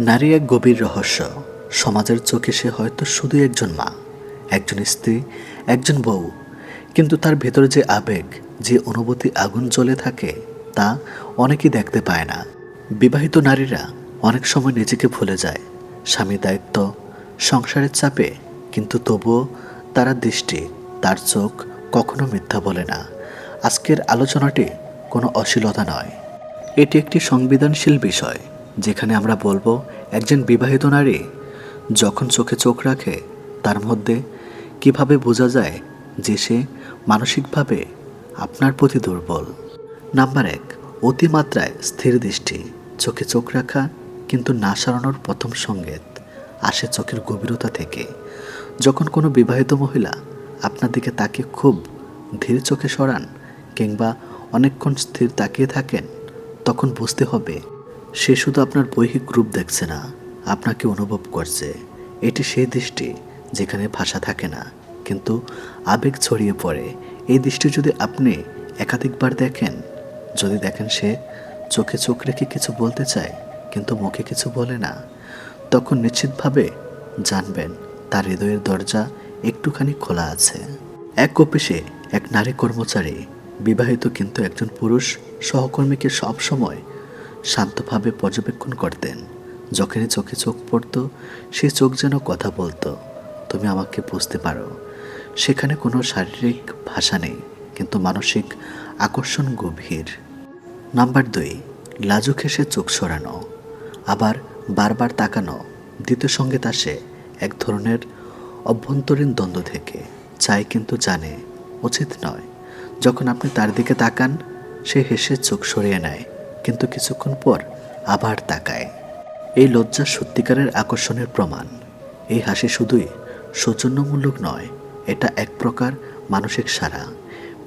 নারী এক গভীর রহস্য। সমাজের চোখে সে হয়তো শুধু একজন মা, একজন স্ত্রী, একজন বউ। কিন্তু তার ভেতরে যে আবেগ, যে অনুভূতি আগুন জ্বলে থাকে, তা অনেকেই দেখতে পায় না। বিবাহিত নারীরা অনেক সময় নিজেকে ভুলে যায়। স্বামী দায়িত্ব, সংসারের চাপে, কিন্তু তবুও তারা দৃষ্টি, তার চোখ কখনো মিথ্যা বলে না। আজকের আলোচনাটি কোনো অশ্লীলতা নয়। এটি একটি সংবেদনশীল বিষয়। যেখানে আমরা বলব, একজন বিবাহিত নারী যখন চোখে চোখ রাখে, তার মধ্যে কীভাবে বোঝা যায় যে সে মানসিকভাবে আপনার প্রতি দুর্বল? নাম্বার এক, অতিমাত্রায় স্থির দৃষ্টি। চোখে চোখ রাখা কিন্তু না সারানোর প্রথম সঙ্গেত আসে চোখের গভীরতা থেকে। যখন কোনো বিবাহিত মহিলা আপনার দিকে তাকে খুব ধীর চোখে সরান কিংবা অনেকক্ষণ স্থির তাকিয়ে থাকেন, তখন বুঝতে হবে সে শুধু আপনার বৈহিক রূপ দেখছে না, আপনাকে অনুভব করছে। এটি সেই দৃষ্টি যেখানে ভাষা থাকে না, কিন্তু আবেগ ছড়িয়ে পড়ে। এই দৃষ্টি যদি আপনি একাধিকবার দেখেন, যদি দেখেন সে চোখে চোখ রেখে কিছু বলতে চায়, কিন্তু মুখে কিছু বলে না, তখন নিশ্চিতভাবে জানবেন তার হৃদয়ের দরজা একটুখানি খোলা আছে। এক অফিসে এক নারী কর্মচারী, বিবাহিত কিন্তু একজন পুরুষ, সহকর্মীকে সব সময় শান্তভাবে পর্যবেক্ষণ করতেন। যখনই চোখে চোখ পড়তো, সে চোখ যেন কথা বলতো। তুমি আমাকে বুঝতে পারো, সেখানে কোনো শারীরিক ভাষা নেই, কিন্তু মানসিক আকর্ষণ গভীর। নাম্বার দুই, লাজুক হেসে চোখ সরানো। আবার বারবার তাকানো, দ্বিতীয় সংগীত আসে এক ধরনের অভ্যন্তরীণ দ্বন্দ্ব থেকে চাই কিন্তু জানে, উচিত নয়। যখন আপনি তার দিকে তাকান, সে হেসে চোখ সরিয়ে নেয়। কিন্তু কিছুক্ষণ পর আবার তাকায়। এই লজ্জা সত্যিকারের আকর্ষণের প্রমাণ। এই হাসি শুধুই সৌজন্যমূলক নয়, এটা এক প্রকার মানসিক সারা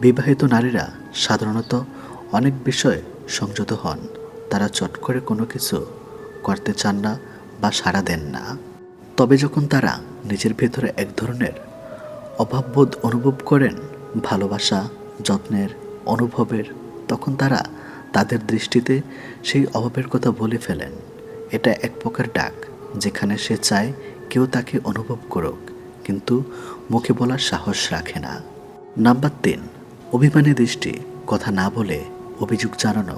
বিবাহিত নারীরা সাধারণত অনেক বিষয়ে সংযত হন। তারা চট করে কোনো কিছু করতে চান না বা দেন না। তবে যখন তারা নিজের ভেতরে এক ধরনের অভাববোধ অনুভব করেন, ভালোবাসা, যত্নের, অনুভবের, তখন তারা তাদের দৃষ্টিতে সেই অভাবের কথা বলে ফেলেন। এটা এক প্রকার ডাক, যেখানে সে চায় কেউ তাকে অনুভব করুক, কিন্তু মুখে বলার সাহস রাখে না। নাম্বার তিন, অভিমানী দৃষ্টি, কথা না বলে অভিযোগ জানানো।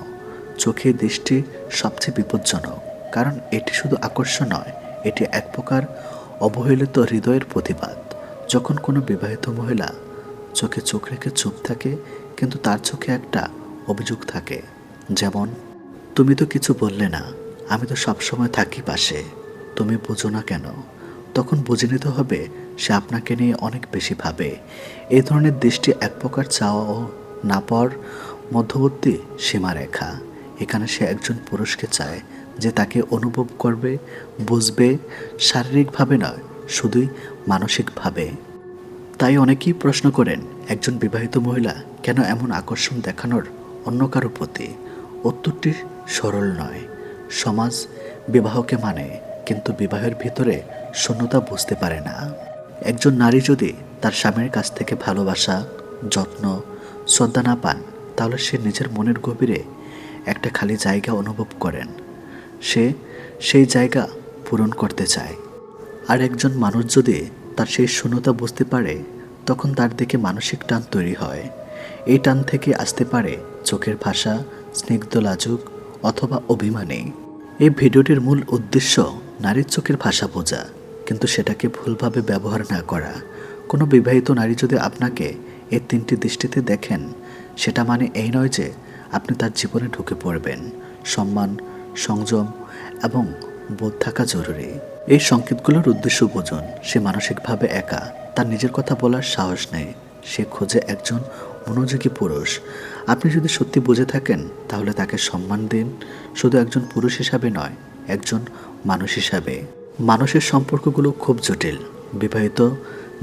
চোখে দৃষ্টি সবচেয়ে বিপজ্জনক, কারণ এটি শুধু আকর্ষণ নয়, এটি এক প্রকার অবহেলিত হৃদয়ের প্রতিবাদ। যখন কোনো বিবাহিত মহিলা চোখে চোখ রেখে চুপ থাকে, কিন্তু তার চোখে একটা অভিযোগ থাকে। যেমন, তুমি তো কিছু বললে না, আমি তো সবসময় থাকি পাশে, তুমি বুঝো না কেন? তখন বুঝে নিতে হবে, সে আপনাকে নিয়ে অনেক বেশি ভাবে। এই ধরনের দৃষ্টি এক প্রকার চাওয়া ও না পাওয়ার মধ্যবর্তী সীমারেখা। এখানে সে একজন পুরুষকে চায়, যে তাকে অনুভব করবে, বুঝবে, শারীরিকভাবে নয়, শুধুই মানসিকভাবে। তাই অনেকেই প্রশ্ন করেন, একজন বিবাহিত মহিলা কেন এমন আকর্ষণ দেখানোর অন্য কারও প্রতি? উত্তরটি সরল নয়। সমাজ বিবাহকে মানে কিন্তু বিবাহের ভিতরে শূন্যতা বুঝতে পারে না। একজন নারী যদি তার স্বামীর কাছ থেকে ভালোবাসা, যত্ন, শ্রদ্ধা না পান, তাহলে সে নিজের মনের গভীরে একটা খালি জায়গা অনুভব করেন। সে সেই জায়গা পূরণ করতে চায়। আর একজন মানুষ যদি তার সেই শূন্যতা বুঝতে পারে, তখন তার দিকে মানসিক টান তৈরি হয়। এই টান থেকে আসতে পারে চোখের ভাষা স্নিগ্ধ লাজুক অথবা অভিমানী। এই ভিডিওটির মূল উদ্দেশ্য নারীর চোখের ভাষা বোঝা, কিন্তু সেটাকে ভুলভাবে ব্যবহার না করা। কোনো বিবাহিত নারী যদি আপনাকে এই তিনটি দৃষ্টিতে দেখেন, সেটা মানে এই নয় যে আপনি তার জীবনে ঢুকে পড়বেন। সম্মান, সংযম এবং বোধ থাকা জরুরি। এই সংকেতগুলোর উদ্দেশ্য বুঝুন, সে মানসিকভাবে একা, তার নিজের কথা বলার সাহস নেই। সে খোঁজে একজন মনোযোগী পুরুষ? আপনি যদি সত্যি বুঝে থাকেন, তাহলে তাকে সম্মান দিন। শুধু একজন পুরুষ হিসাবে নয়, একজন মানুষ হিসাবে। মানুষের সম্পর্কগুলো খুব জটিল। বিবাহিত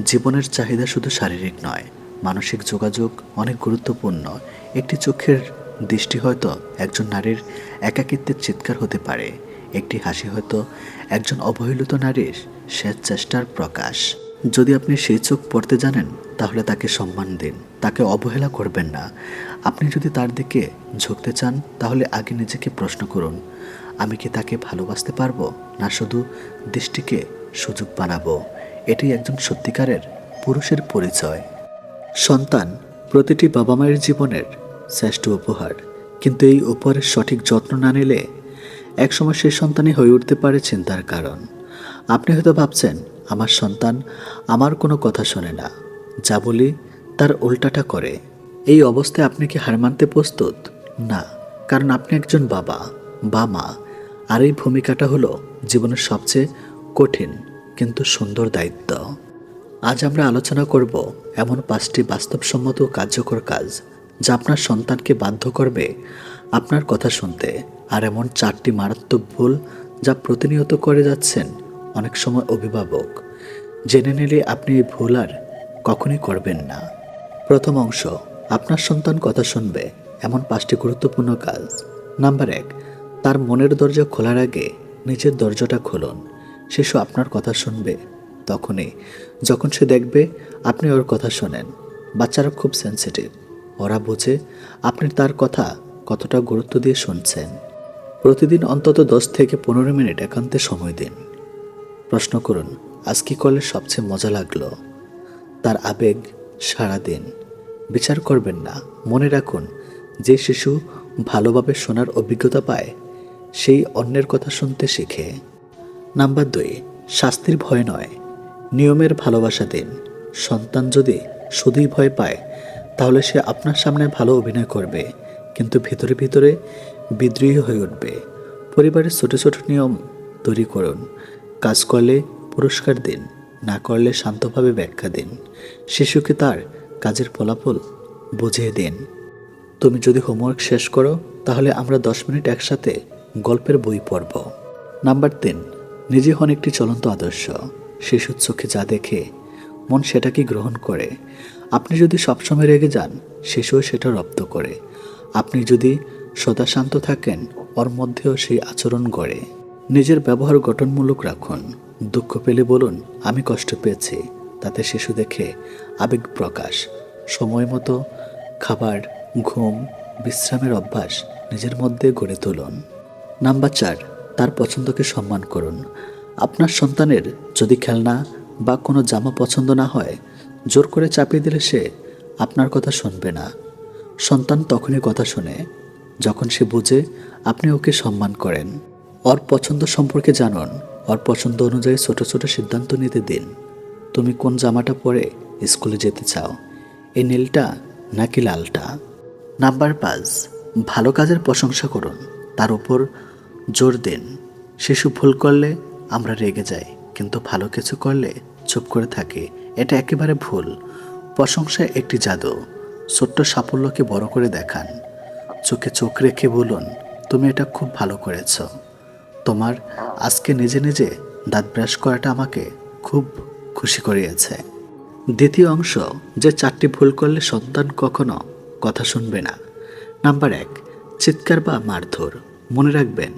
জীবনের চাহিদা শুধু শারীরিক নয়, মানসিক যোগাযোগ অনেক গুরুত্বপূর্ণ। একটি চোখের দৃষ্টি হয়তো একজন নারীর একাকিত্বের চিৎকার হতে পারে। একটি হাসি হয়তো একজন অবহেলিত নারীর শেষ চেষ্টার প্রকাশ। যদি আপনি সেই চোখ পড়তে জানেন, তাহলে তাকে সম্মান দিন। তাকে অবহেলা করবেন না। আপনি যদি তার দিকে ঝুঁকতে চান, তাহলে আগে নিজেকে প্রশ্ন করুন, আমি কি তাকে ভালোবাসতে পারব, না শুধু দৃষ্টিকে সুযোগ বানাবো? এটি একজন সত্যিকারের পুরুষের পরিচয়। সন্তান প্রতিটি বাবা মায়ের জীবনের শ্রেষ্ঠ উপহার, কিন্তু এই উপহারের সঠিক যত্ন না নিলে একসময় সেই সন্তানই হয়ে উঠতে পারে চিন্তার কারণ। আপনি হয়তো ভাবছেন, আমার সন্তান আমার কোনো কথা শোনে না। যা বলি তার উল্টাটা করে, এই অবস্থায় আপনি কি হার মানতে প্রস্তুত? না, কারণ আপনি একজন বাবা, বা মা, আর এই ভূমিকাটা হলো জীবনের সবচেয়ে কঠিন কিন্তু সুন্দর দায়িত্ব। আজ আমরা আলোচনা করব এমন পাঁচটি বাস্তবসম্মত কার্যকর কাজ যা আপনার সন্তানকে বাধ্য করবে আপনার কথা শুনতে, আর এমন চারটি মারাত্মক ভুল যা প্রতিনিয়ত করে যাচ্ছেন অনেক সময় অভিভাবক। জেনে নিলে আপনি এই ভুল আর কখনই করবেন না। প্রথম অংশ, আপনার সন্তান কথা শুনবে, এমন পাঁচটি গুরুত্বপূর্ণ কাজ। নাম্বার এক, তার মনের দরজা খোলার আগে নিজের দরজাটা খুলুন। শিশু আপনার কথা শুনবে। তখনই, যখন সে দেখবে আপনি ওর কথা শোনেন। বাচ্চারা খুব সেন্সিটিভ ওরা বোঝে আপনি তার কথা কতটা গুরুত্ব দিয়ে শুনছেন। প্রতিদিন অন্তত দশ থেকে পনেরো মিনিট একান্তে সময় দিন। প্রশ্ন করুন, আজ কি করলে সবচেয়ে মজা লাগল? তার আবেগ সারা দিন বিচার করবেন না। মনে রাখুন, যে শিশু ভালোভাবে শোনার অভিজ্ঞতা পায়, সেই অন্যের কথা শুনতে শিখে। নাম্বার দুই, শাস্তির ভয় নয়। নিয়মের ভালোবাসা দিন। সন্তান যদি শুধুই ভয় পায়, তাহলে সে আপনার সামনে ভালো অভিনয় করবে, কিন্তু ভিতরে ভিতরে বিদ্রোহী হয়ে উঠবে। পরিবারের ছোট ছোট নিয়ম তৈরি করুন। কাজ করলে পুরস্কার দিন। না করলে শান্তভাবে ব্যাখ্যা দিন। শিশুকে তার কাজের ফলাফল বুঝিয়ে দিন। তুমি যদি হোমওয়ার্ক শেষ করো, তাহলে আমরা দশ মিনিট একসাথে গল্পের বই পড়ব। নাম্বার তিন, নিজে হন একটি চলন্ত আদর্শ। শিশুর চোখে যা দেখে, মন সেটাকে গ্রহণ করে। আপনি যদি সবসময় রেগে যান, শিশুও সেটা রপ্ত করে। আপনি যদি সদা শান্ত থাকেন, ওর মধ্যেও সেই আচরণ গড়ে। নিজের ব্যবহার গঠনমূলক রাখুন। দুঃখ পেলে বলুন, আমি কষ্ট পেয়েছি। তাতে শিশু দেখে আবেগ প্রকাশ। সময় মতো খাবার, ঘুম, বিশ্রামের অভ্যাস নিজের মধ্যে গড়ে তুলুন। নাম্বার চার, তার পছন্দকে সম্মান করুন। আপনার সন্তানের যদি খেলনা বা কোনো জামা পছন্দ না হয়, জোর করে চাপিয়ে দিলে সে আপনার কথা শুনবে না। সন্তান তখনই কথা শোনে, যখন সে বুঝে আপনি ওকে সম্মান করেন। ওর পছন্দ সম্পর্কে জানুন। ওর পছন্দ অনুযায়ী ছোট ছোট সিদ্ধান্ত নিতে দিন। তুমি কোন জামাটা পরে স্কুলে যেতে চাও? এই নীলটা নাকি লালটা? নাম্বার পাঁচ, ভালো কাজের প্রশংসা করুন। তার উপর জোর দিন। শিশু ভুল করলে আমরা রেগে যাই, কিন্তু ভালো কিছু করলে চুপ করে থাকি। এটা একেবারে ভুল। প্রশংসা একটি জাদু। ছোট্ট সাফল্যকে বড় করে দেখান। চোখে চোখ রেখে বলুন, তুমি এটা খুব ভালো করেছ। তোমার আজকে নিজে নিজে দাঁত ব্রাশ করাটা আমাকে খুব খুশি করিয়েছে। দ্বিতীয় অংশ, যে চারটি ভুল করলে সন্তান কখনো কথা শুনবে না। নাম্বার এক, চিৎকার বা মারধর। মনে রাখবেন,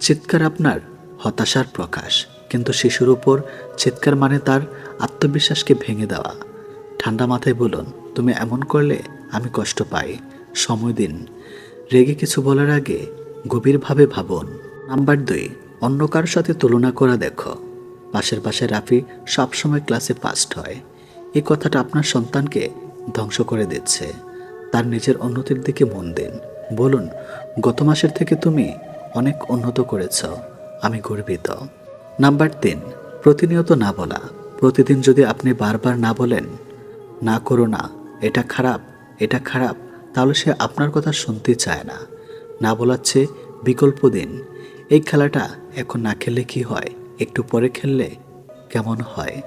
চিৎকার আপনার হতাশার প্রকাশ, কিন্তু শিশুর উপর চিৎকার মানে তার আত্মবিশ্বাসকে ভেঙে দেওয়া। ঠান্ডা মাথায় বলুন, তুমি এমন করলে আমি কষ্ট পাই। সময় দিন। রেগে কিছু বলার আগে গভীরভাবে ভাবুন। নাম্বার দুই, অন্য কারোর সাথে তুলনা করা দেখো। পাশের পাশে রাফি সবসময় ক্লাসে ফার্স্ট হয়। এই কথাটা আপনার সন্তানকে ধ্বংস করে দিচ্ছে। তার নিজের উন্নতির দিকে মন দিন। বলুন, গত মাসের থেকে তুমি অনেক উন্নত করেছ। আমি গর্বিত। নাম্বার তিন, প্রতিনিয়ত না বলা। প্রতিদিন যদি আপনি বারবার না বলেন, না করো না, এটা খারাপ এটা খারাপ, তাহলে সে আপনার কথা শুনতে চায় না। না বলার চেয়ে বিকল্প দিন। এই খেলাটা এখন না খেললে কি হয়? একটু পরে খেললে কেমন হয়?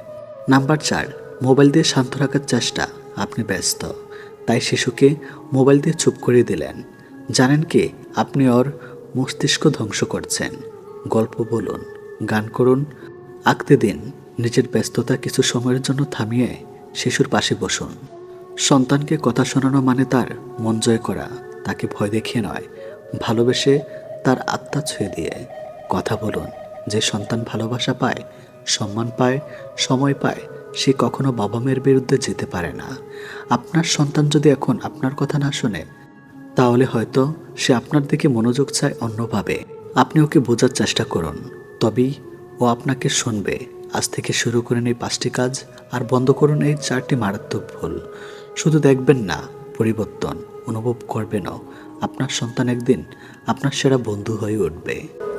নাম্বার চার, মোবাইল দিয়ে শান্ত রাখার চেষ্টা। আপনি ব্যস্ত। তাই শিশুকে মোবাইল দিয়ে চুপ করে দিলেন। জানেন কি, আপনি ওর মস্তিষ্ক ধ্বংস করছেন। গল্প বলুন, গান করুন, আঁকতে দিন। নিজের ব্যস্ততা কিছু সময়ের জন্য থামিয়ে শিশুর পাশে বসুন। সন্তানকে কথা শোনানো মানে তার মন জয় করা। তাকে ভয় দেখিয়ে নয়। ভালোবেসে তার আত্মা ছুঁয়ে দিয়ে কথা বলুন। যে সন্তান ভালোবাসা পায়, সম্মান পায়, সময় পায়, সে কখনো বাবা মায়ের বিরুদ্ধে যেতে পারে না। আপনার সন্তান যদি এখন আপনার কথা না শোনে, তাহলে হয়তো সে আপনার দিকে মনোযোগ চায় অন্যভাবে। আপনি ওকে বোঝার চেষ্টা করুন। তবেই ও আপনাকে শুনবে। আজ থেকে শুরু করেন এই পাঁচটি কাজ আর বন্ধ করুন এই চারটি মারাত্মক ভুল। শুধু দেখবেন না, পরিবর্তন। অনুভব করবেনও আপনার সন্তান একদিন আপনার সেরা বন্ধু হয়ে উঠবে।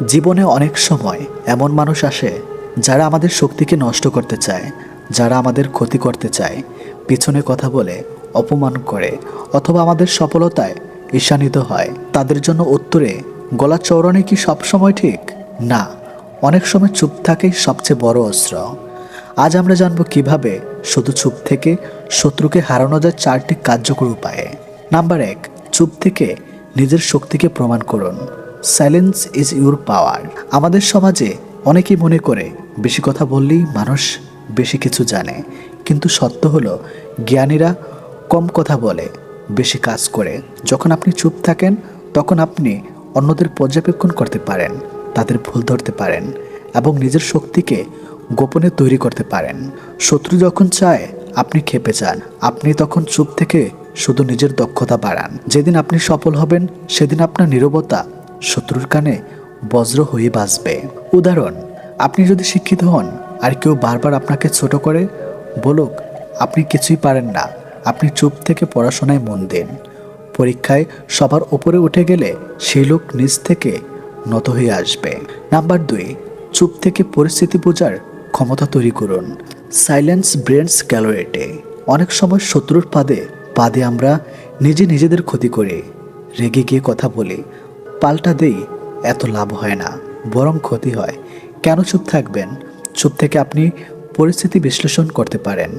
জীবনে অনেক সময় এমন মানুষ আসে যারা আমাদের শক্তিকে নষ্ট করতে চায়, যারা আমাদের ক্ষতি করতে চায়। পিছনে কথা বলে, অপমান করে অথবা আমাদের সফলতায় ঈশানিত হয়। তাদের জন্য উত্তরে, গলা চৌড়ানো কি সবসময় ঠিক? না, অনেক সময় চুপ থাকেই সবচেয়ে বড় অস্ত্র। আজ আমরা জানব কীভাবে শুধু চুপ থেকে শত্রুকে হারানো যায় চারটি কার্যকর উপায়ে। নাম্বার এক, চুপ থেকে নিজের শক্তিকে প্রমাণ করুন। সাইলেন্স ইজ ইউর পাওয়ার আমাদের সমাজে অনেকেই মনে করে, বেশি কথা বললেই মানুষ বেশি কিছু জানে। কিন্তু সত্য হলো, জ্ঞানীরা কম কথা বলে, বেশি কাজ করে। যখন আপনি চুপ থাকেন, তখন আপনি অন্যদের পর্যবেক্ষণ করতে পারেন, তাদের ভুল ধরতে পারেন এবং নিজের শক্তিকে গোপনে তৈরি করতে পারেন। শত্রু যখন চায়, আপনি খেপে যান। আপনি তখন চুপ থেকে শুধু নিজের দক্ষতা বাড়ান। যেদিন আপনি সফল হবেন, সেদিন আপনার নীরবতা শত্রুর কানে বজ্র হয়ে বাঁচবে উদাহরণ, আপনি যদি শিক্ষিত হন, আর কেউ বারবার আপনাকে ছোট করে বলুক, আপনি কিছুই পারেন না। আপনি চুপ থেকে পড়াশোনায় মন দিন। পরীক্ষায় সবার ওপরে উঠে গেলে সেই লোক নিজ থেকে নত হয়ে আসবে। নাম্বার দুই, চুপ থেকে পরিস্থিতি বোঝার ক্ষমতা তৈরি করুন। সাইলেন্স ব্রেন্স ক্যালোরেটে অনেক সময় শত্রুর পাদে পাদে আমরা নিজে নিজেদের ক্ষতি করি রেগে গিয়ে কথা বলি পাল্টা দেই, এত লাভ হয় না, বরং ক্ষতি হয়। কেন চুপ থাকবেন? চুপ থেকে আপনি পরিস্থিতি বিশ্লেষণ করতে পারেন,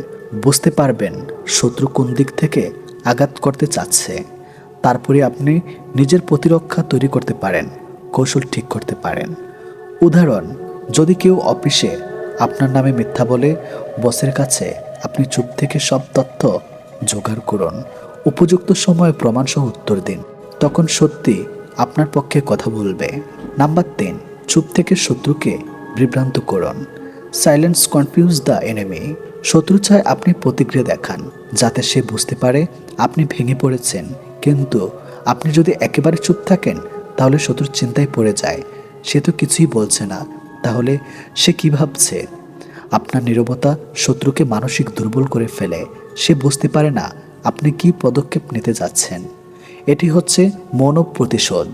বুঝতে পারবেন শত্রু কোন দিক থেকে আঘাত করতে চাচ্ছে। তারপরে আপনি নিজের প্রতিরক্ষা তৈরি করতে পারেন, কৌশল ঠিক করতে পারেন। উদাহরণ, যদি কেউ অফিসে আপনার নামে মিথ্যা বলে, বসের কাছে আপনি চুপ থেকে সব তথ্য জোগাড় করুন। উপযুক্ত সময়ে প্রমাণসহ উত্তর দিন। তখন সত্যি আপনার পক্ষে কথা বলবে। নাম্বার তিন, চুপ থেকে শত্রুকে বিভ্রান্ত করুন। সাইলেন্স কনফিউজ দ্য এনিমি শত্রু চায় আপনি প্রতিক্রিয়া দেখান, যাতে সে বুঝতে পারে আপনি ভেঙে পড়েছেন। কিন্তু আপনি যদি একেবারে চুপ থাকেন, তাহলে শত্রুর চিন্তায় পড়ে যায়। সে তো কিছুই বলছে না। তাহলে সে কী ভাবছে? আপনার নীরবতা শত্রুকে মানসিক দুর্বল করে ফেলে। সে বুঝতে পারে না আপনি কি পদক্ষেপ নিতে যাচ্ছেন। এটি হচ্ছে মৌন প্রতিশোধ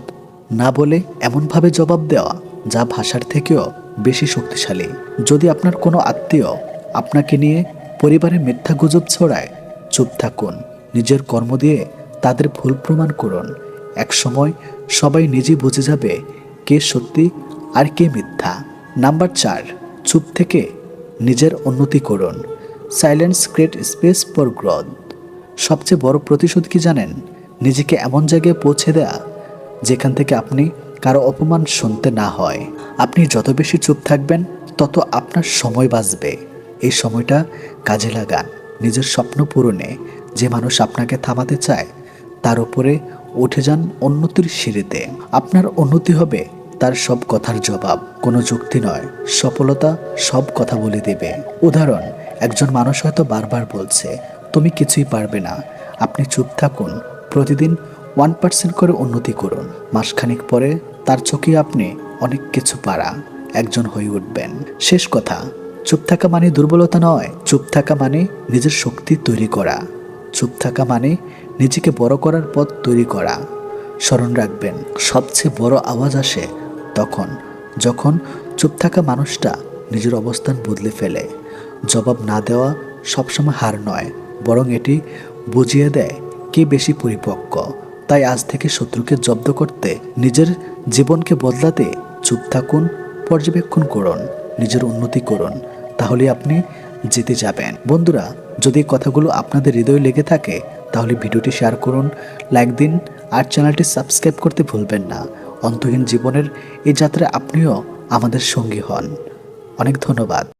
না বলে এমনভাবে জবাব দেওয়া যা ভাষার থেকেও বেশি শক্তিশালী। যদি আপনার কোনো আত্মীয় আপনাকে নিয়ে পরিবারে মিথ্যা গুজব ছড়ায়, চুপ থাকুন। নিজের কর্ম দিয়ে তাদের ভুল প্রমাণ করুন। একসময় সবাই নিজেই বুঝে যাবে কে সত্যি আর কে মিথ্যা। নাম্বার চার, চুপ থেকে নিজের উন্নতি করুন। Silence create space for growth সবচেয়ে বড় প্রতিশোধ কি জানেন? নিজেকে এমন জায়গায় পৌঁছে দেয়া, যেখান থেকে আপনি কারও অপমান শুনতে না হয়। আপনি যত বেশি চুপ থাকবেন, তত আপনার সময় বাঁচবে। এই সময়টা কাজে লাগান। নিজের স্বপ্ন পূরণে যে মানুষ আপনাকে থামাতে চায়, তার উপরে উঠে যান উন্নতির সিঁড়িতে। আপনার উন্নতি হবে তার সব কথার জবাব। কোনো যুক্তি নয়। সফলতা সব কথা বলে দেবে। উদাহরণ, একজন মানুষ হয়তো বারবার বলছে, তুমি কিছুই পারবে না। আপনি চুপ থাকুন। প্রতিদিন ওয়ান পার্সেন্ট করে উন্নতি করুন। মাসখানেক পরে তার চোখে আপনি অনেক কিছু পারা। একজন হয়ে উঠবেন। শেষ কথা, চুপ থাকা মানে দুর্বলতা নয়। চুপ থাকা মানে নিজের শক্তি তৈরি করা। চুপ থাকা মানে নিজেকে বড় করার পথ তৈরি করা। স্মরণ রাখবেন, সবচেয়ে বড় আওয়াজ আসে তখন, যখন চুপ থাকা মানুষটা নিজের অবস্থান বদলে ফেলে। জবাব না দেওয়া সবসময় হার নয়, বরং এটি বুঝিয়ে দেয় কে বেশি পরিপক্ক। তাই আজ থেকে শত্রুকে জব্দ করতে নিজের জীবনকে বদলাতে চুপ থাকুন, পর্যবেক্ষণ করুন, নিজের উন্নতি করুন তাহলে আপনি জিতে যাবেন। বন্ধুরা, যদি কথাগুলো আপনাদের হৃদয়ে লেগে থাকে, তাহলে ভিডিওটি শেয়ার করুন, লাইক দিন, আর চ্যানেলটি সাবস্ক্রাইব করতে ভুলবেন না। অন্তহীন জীবনের এই যাত্রায় আপনিও আমাদের সঙ্গী হন। অনেক ধন্যবাদ।